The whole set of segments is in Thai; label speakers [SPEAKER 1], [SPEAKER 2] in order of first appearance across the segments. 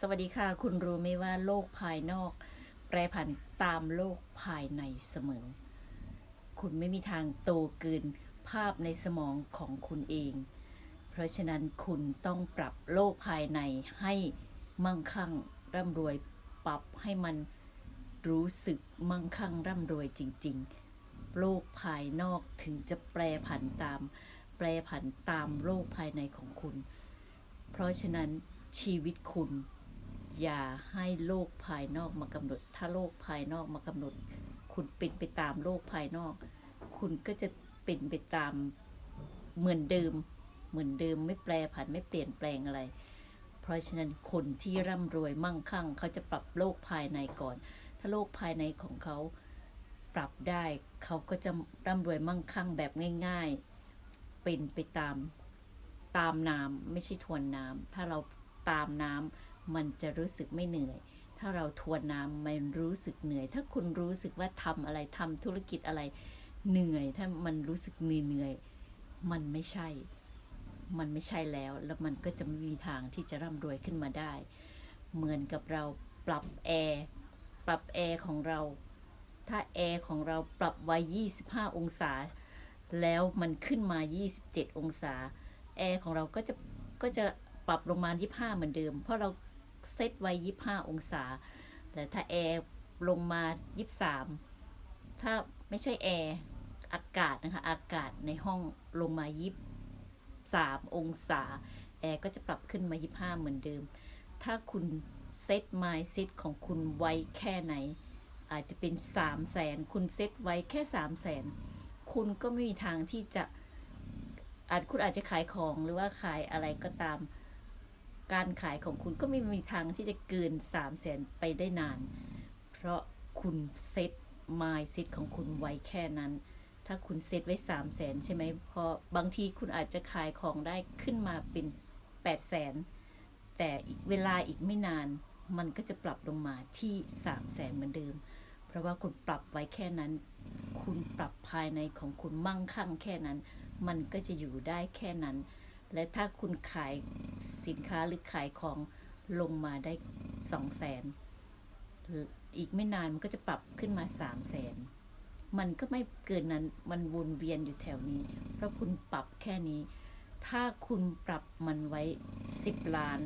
[SPEAKER 1] สวัสดีค่ะ คุณรู้ไหมว่าโลกภายนอก แปรผันตามโลกภายในเสมอ คุณไม่มีทางโตเกินภาพในสมองของคุณเอง เพราะฉะนั้นคุณต้องปรับโลกภายในให้มั่งคั่งร่ำรวยปรับให้มันรู้สึกมั่งคั่งร่ำรวยจริง ๆ โลกภายนอกถึงจะแปรผันตาม แปรผันตามโลกภายในของคุณ เพราะฉะนั้นชีวิตคุณ อย่าให้โลกภายนอกมากำหนด ถ้าโลกภายนอกมากำหนด คุณเป็นไปตามโลกภายนอก คุณก็จะเป็นไปตามเหมือนเดิม เหมือนเดิมไม่แปรผันไม่เปลี่ยนแปลงอะไร เพราะฉะนั้นคนที่ร่ำรวยมั่งคั่ง เขาจะปรับโลกภายในก่อน ถ้าโลกภายในของเขาปรับได้ เขาก็จะร่ำรวยมั่งคั่งแบบง่าย ๆ เป็นไปตามตามน้ำไม่ใช่ทวนน้ำถ้าเราตามน้ำ มันจะรู้สึกไม่เหนื่อย ถ้าเราทวนน้ำมันรู้สึกเหนื่อย ถ้าคุณรู้สึกว่าทำอะไรทำธุรกิจอะไรเหนื่อย ถ้ามันรู้สึกเหนื่อยเหนื่อยมันไม่ใช่ มันไม่ใช่แล้ว แล้วมันก็จะไม่มีทางที่จะร่ำรวยขึ้นมาได้ เหมือนกับเราปรับแอร์ปรับแอร์ของเรา ถ้าแอร์ของเราปรับไว้ 25 องศา แล้วมันขึ้นมา 27 องศา แอร์ของเราก็จะก็จะปรับลงมา 25 เหมือนเดิม เพราะเรา เซตไว้25องศา แต่ถ้าแอร์ลงมา23ถ้าไม่ใช่แอร์อากาศนะคะ อากาศในห้องลงมา23องศา แอร์ก็จะปรับขึ้นมา25เหมือนเดิม ถ้าคุณเซต mindset ของคุณไว้แค่ไหน อาจจะเป็น3 0 0แสนคุณเซตไว้แค่3 0 0แสนคุณก็ไม่มีทางที่จะอาจคุณอาจจะขายของหรือว่าขายอะไรก็ตาม การขายของคุณก็ไม่มีทางที่จะเกิน3 0 0แสนไปได้นาน เพราะคุณเซต mindset ของคุณไว้แค่นั้น ถ้าคุณเซตไว้3 0 0แสนใช่ไหมพอบางทีคุณอาจจะขายของได้ขึ้นมาเป็น8 0 0แสนแต่อีกเวลาอีกไม่นานมันก็จะปรับลงมาที่3 0 0แสนเหมือนเดิม เพราะว่าคุณปรับไว้แค่นั้น คุณปรับภายในของคุณมั่งคั่งแค่นั้น มันก็จะอยู่ได้แค่นั้น และถ้าคุณขายสินค้าหรือขายของลงมาได้สองแสนอีกไม่นานมันก็จะปรับขึ้นมาสามแสนมันก็ไม่เกินนั้นมันวนเวียนอยู่แถวนี้ เพราะคุณปรับแค่นี้ ถ้าคุณปรับมันไว้สิบล้าน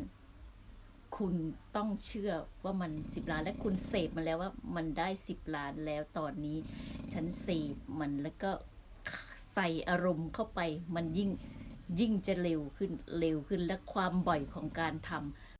[SPEAKER 1] คุณต้องเชื่อว่ามันสิบล้าน และคุณเสพมาแล้วว่ามันได้สิบล้านแล้วตอนนี้ ฉันเสพมันแล้วก็ใส่อารมณ์เข้าไปมันยิ่ง ยิ่งจะเร็วขึ้นเร็วขึ้นและความบ่อยของการทำ